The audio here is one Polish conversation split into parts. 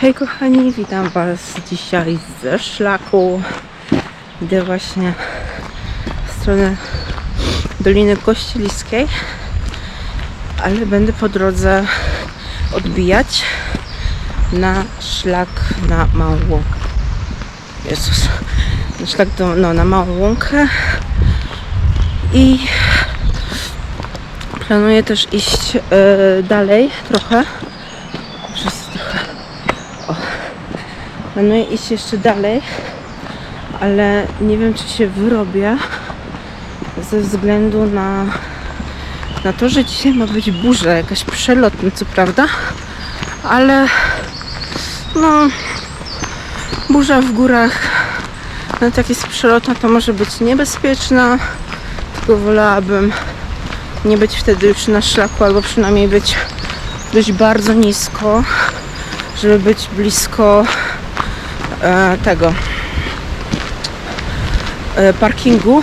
Hej kochani, witam Was dzisiaj ze szlaku. Idę właśnie w stronę Doliny Kościeliskiej, ale będę po drodze odbijać na szlak na Małą Łąkę. Jezus, na szlak do, no, na Małą Łąkę i planuję też iść e, dalej trochę. Przez trochę Planuję iść jeszcze dalej, ale nie wiem, czy się wyrobię ze względu na, na to, że dzisiaj ma być burza, jakaś przelotna, co prawda, ale no, burza w górach, nawet jak jest przelotna, to może być niebezpieczna, tylko wolałabym nie być wtedy już na szlaku, albo przynajmniej być dość bardzo nisko, żeby być blisko e, tego e, parkingu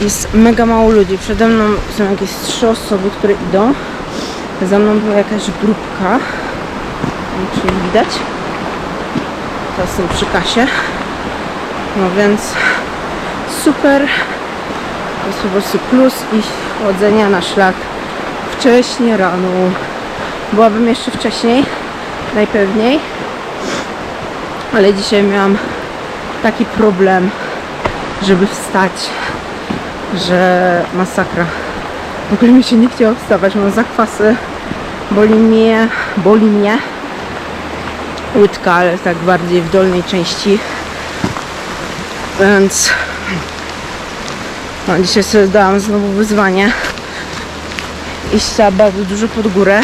jest mega mało ludzi. Przede mną są jakieś trzy osoby, które idą. Za mną była jakaś grupka. Nie wiem, Czy widać? To jestem przy kasie. No więc super. To jest po prostu plus i chodzenia na szlak wcześnie rano. Byłabym jeszcze wcześniej, najpewniej ale dzisiaj miałam taki problem, żeby wstać, że masakra. W ogóle mi się nie chciało wstawać, mam zakwasy, boli mnie, boli mnie łydka, ale tak bardziej w dolnej części. Więc no, dzisiaj sobie dałam znowu wyzwanie iść trzeba bardzo dużo pod górę,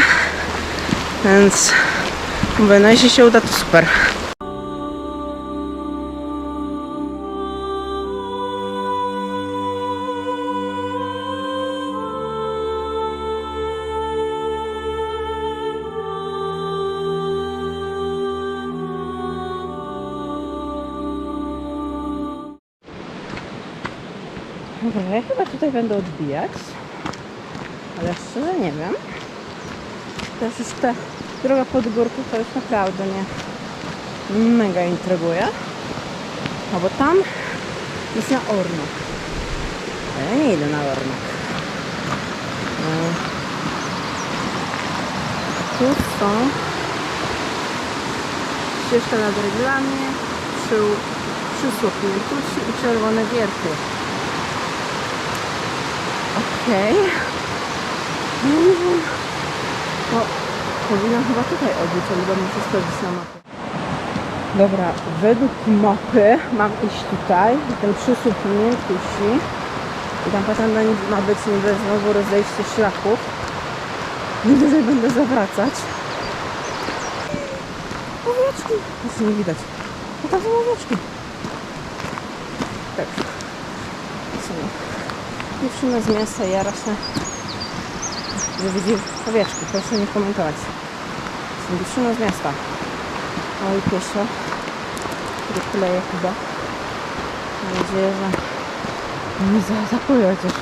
więc mówię, no jeśli się uda, to super. Dobra, ja chyba tutaj będę odbijać, ale szczerze nie wiem. Teraz już ta droga pod górkę to już naprawdę mnie mega intryguje. No bo tam jest na Ornak. A ja nie idę na Ornak. No. Tu są ścieżka nad reglami, przy, Miętusi i czerwone wierty. Okej. Mm. O, powinnam chyba tutaj odbyć, ale będę muszę sprawdzić na mapie. Dobra, według mapy mam iść tutaj, ten przysłup miękkusi. I tam potem ma być niby znowu rozejście szlaków. I tutaj będę zawracać. Owieczki! Nic nie widać. No tam są owieczki. Tak. No. Dziewczyna z miasta jara się, że widzi owieczki. Proszę nie komentować. Jestem dziewczyną z miasta. Oj, piesio, który kuleje chyba. Mam nadzieję, że nie za- zapłynie chociaż.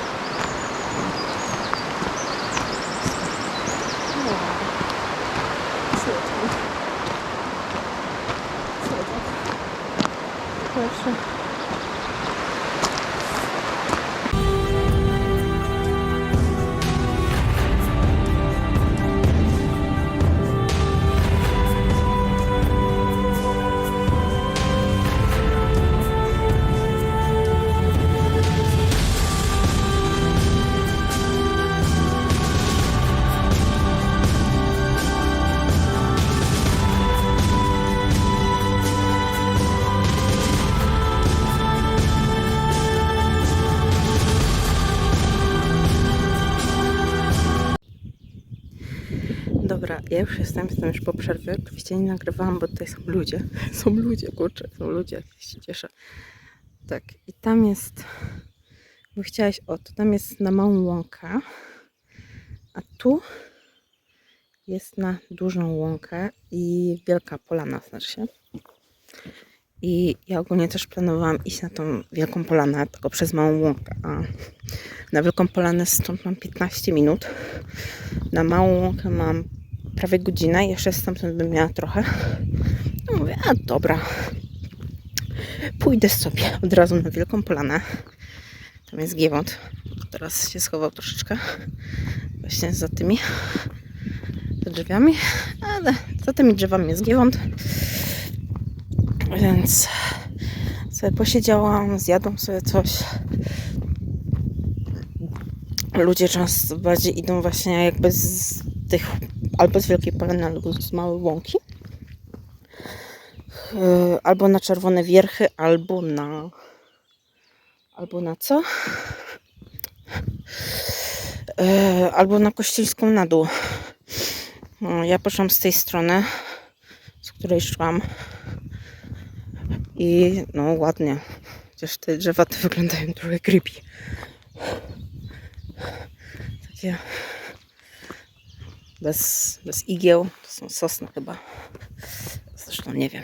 Ja już jestem, jestem już po przerwie. Oczywiście nie nagrywałam, bo tutaj są ludzie. Są ludzie, kurczę, są ludzie, jak się cieszę. Tak, i tam jest, bo chciałaś, o, to tam jest na małą łąkę, a tu jest na dużą łąkę i wielka polana, znaczy się. I ja ogólnie też planowałam iść na tą wielką polanę, tylko przez małą łąkę, a na wielką polanę stąd mam 15 minut. Na małą łąkę mam prawie godzina i jeszcze stamtąd bym miała trochę. No mówię, a dobra, pójdę sobie od razu na Wielką Polanę. Tam jest Giewont. Teraz się schował troszeczkę właśnie za tymi drzwiami, ale za tymi drzewami jest Giewont. Więc sobie posiedziałam, zjadłam sobie coś. Ludzie często bardziej idą właśnie jakby z tych albo z Wielkiej Polany, albo z Małej Łąki. Yy, Albo na Czerwone Wierchy, albo na... Albo na co? Yy, Albo na Kościelską na dół. No, Ja poszłam z tej strony, z której szłam. I no ładnie. Chociaż te drzewa to wyglądają trochę creepy. Takie bez, bez igieł. To są sosny chyba. Zresztą nie wiem.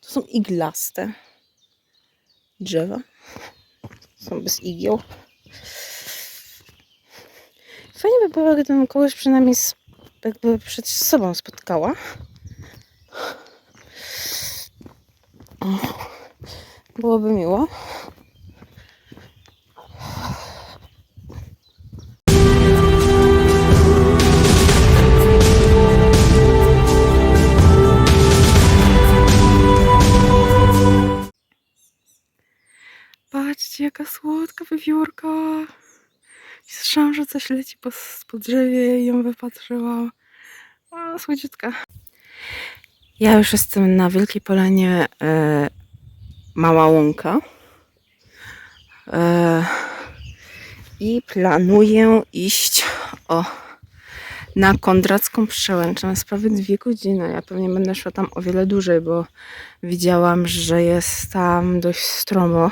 To są iglaste drzewa. Są bez igieł. Fajnie by było, gdybym kogoś przynajmniej jakby przed sobą spotkała. Byłoby miło. Słyszałam, że coś leci po, po drzewie i ją wypatrzyłam. O, słodziutka. Ja już jestem na Wielkiej Polanie e, Mała Łąka. E, I planuję iść o, na Kondracką Przełęczę. Jest prawie dwie godziny. Ja pewnie będę szła tam o wiele dłużej, bo widziałam, że jest tam dość stromo.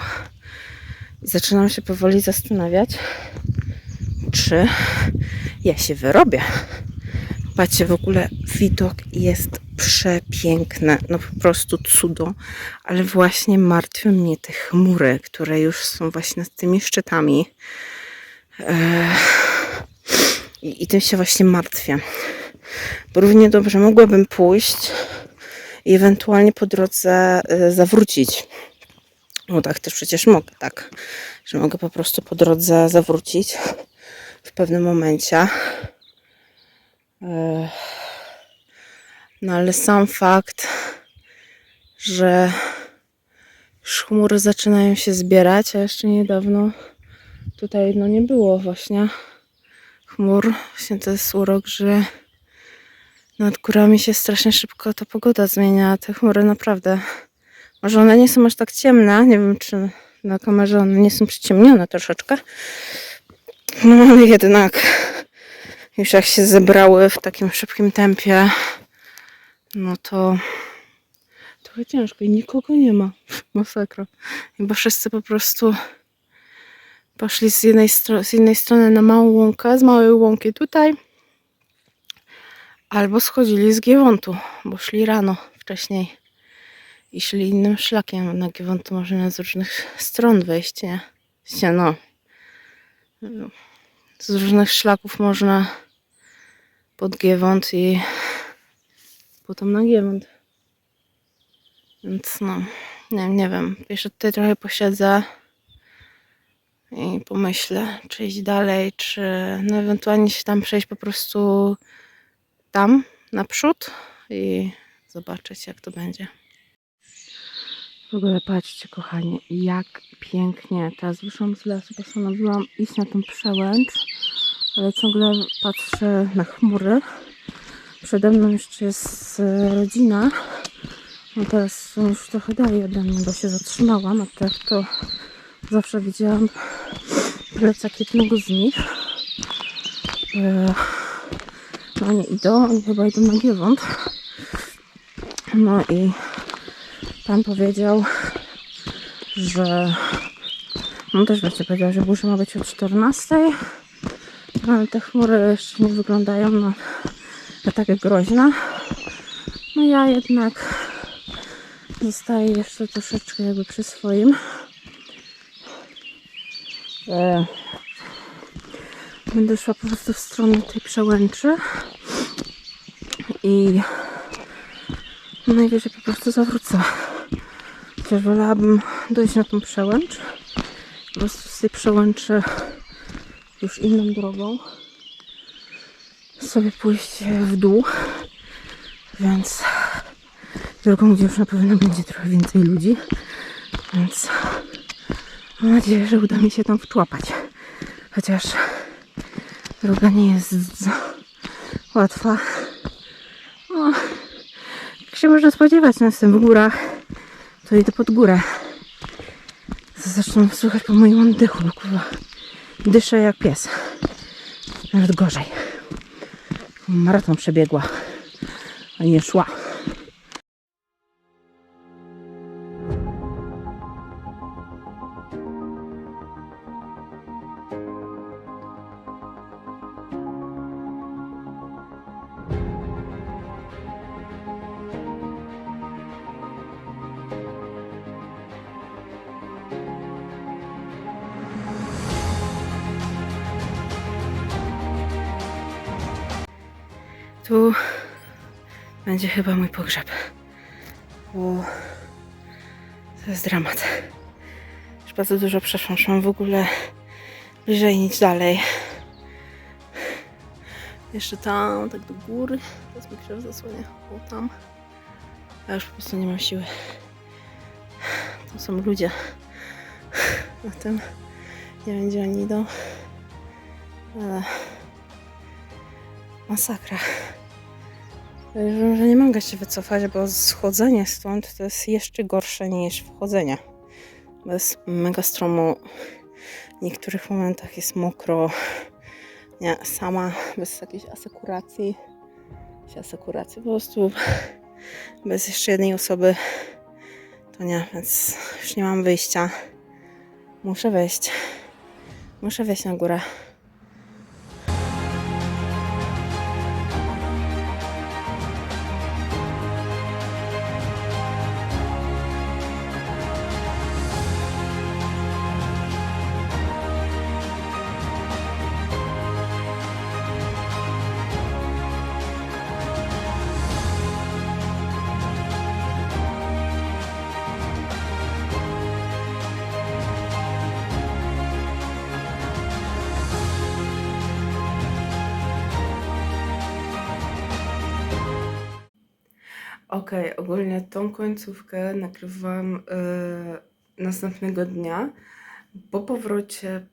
I zaczynam się powoli zastanawiać, czy ja się wyrobię. Patrzcie, w ogóle widok jest przepiękny, no po prostu cudo, ale właśnie martwią mnie te chmury, które już są właśnie nad tymi szczytami. I, I tym się właśnie martwię. Bo równie dobrze mogłabym pójść i ewentualnie po drodze e, zawrócić. No tak też przecież mogę, tak. Że mogę po prostu po drodze zawrócić w pewnym momencie. No ale sam fakt, że już chmury zaczynają się zbierać, a jeszcze niedawno tutaj no nie było właśnie chmur. Właśnie to jest urok, że nad górami się strasznie szybko ta pogoda zmienia. Te chmury naprawdę może one nie są aż tak ciemne. Nie wiem, czy na kamerze one nie są przyciemnione troszeczkę. No jednak już jak się zebrały w takim szybkim tempie, no to trochę ciężko i nikogo nie ma. Masakra. Chyba wszyscy po prostu poszli z jednej, z jednej strony na małą łąkę, z małej łąki tutaj, albo schodzili z Giewontu, bo szli rano wcześniej i szli innym szlakiem. Na Giewontu można z różnych stron wejść, nie? No. Z różnych szlaków można pod Giewont i potem na Giewont. Więc no, nie, nie wiem. Jeszcze tutaj trochę posiedzę i pomyślę, czy iść dalej, czy no ewentualnie się tam przejść po prostu tam naprzód i zobaczyć jak to będzie. W ogóle patrzcie kochani, jak pięknie. Teraz wyszłam z lasu, postanowiłam iść na tą przełęcz, ale ciągle patrzę na chmury. Przede mną jeszcze jest e, rodzina. No teraz już trochę dalej ode mnie, bo się zatrzymałam, a tak to zawsze widziałam plecak jednego z nich. E, No oni idą, oni chyba idą na Giewont. No i pan powiedział, że on też właśnie powiedział, że burza ma być o 14. Ale te chmury jeszcze nie wyglądają na, na takie groźne. No ja jednak zostaję jeszcze troszeczkę jakby przy swoim. E, będę szła po prostu w stronę tej przełęczy. i najwyżej po prostu zawrócę. Chociaż wolałabym dojść na tą przełęcz. Prostu z tej przełęczy już inną drogą sobie pójść w dół. Więc drogą, gdzie już na pewno będzie trochę więcej ludzi. Więc mam nadzieję, że uda mi się tam wczłapać. Chociaż droga nie jest łatwa. No, jak się można spodziewać, no jestem w górach, to idę pod górę. Zresztą słychać po moim oddechu, bo kurwa dyszę jak pies. Nawet gorzej. Maraton przebiegła, a nie szła. Tu będzie chyba mój pogrzeb. Bo to jest dramat. Już bardzo dużo przeszłam, mam w ogóle bliżej nic dalej. Jeszcze tam, tak do góry. Teraz mi krzew zasłania. O, tam. A już po prostu nie mam siły. Tam są ludzie. Na tym nie gdzie oni idą. Ale masakra. Wiem, że nie mogę się wycofać, bo schodzenie stąd to jest jeszcze gorsze niż wchodzenie. Bez mega stromu. W niektórych momentach jest mokro. Nie, sama, bez jakiejś asekuracji. Asekuracji po prostu. Bez jeszcze jednej osoby. To nie, więc już nie mam wyjścia. Muszę wejść. Muszę wejść na górę. Okej, ogólnie tą końcówkę nagrywam e, następnego dnia. Po powrocie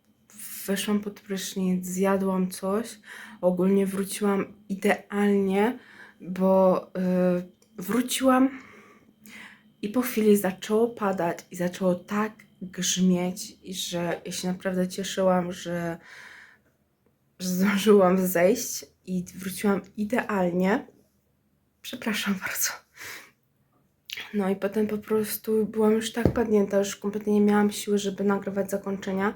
weszłam pod prysznic, zjadłam coś. Ogólnie wróciłam idealnie, bo e, wróciłam i po chwili zaczęło padać i zaczęło tak grzmieć, że ja się naprawdę cieszyłam, że, że zdążyłam zejść i wróciłam idealnie. Przepraszam bardzo. No i potem po prostu byłam już tak padnięta, już kompletnie nie miałam siły, żeby nagrywać zakończenia,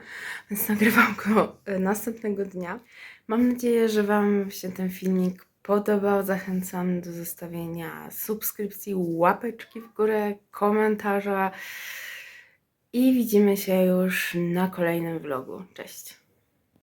więc nagrywam go e, następnego dnia. Mam nadzieję, że Wam się ten filmik podobał. Zachęcam do zostawienia subskrypcji, łapeczki w górę, komentarza i widzimy się już na kolejnym vlogu. Cześć!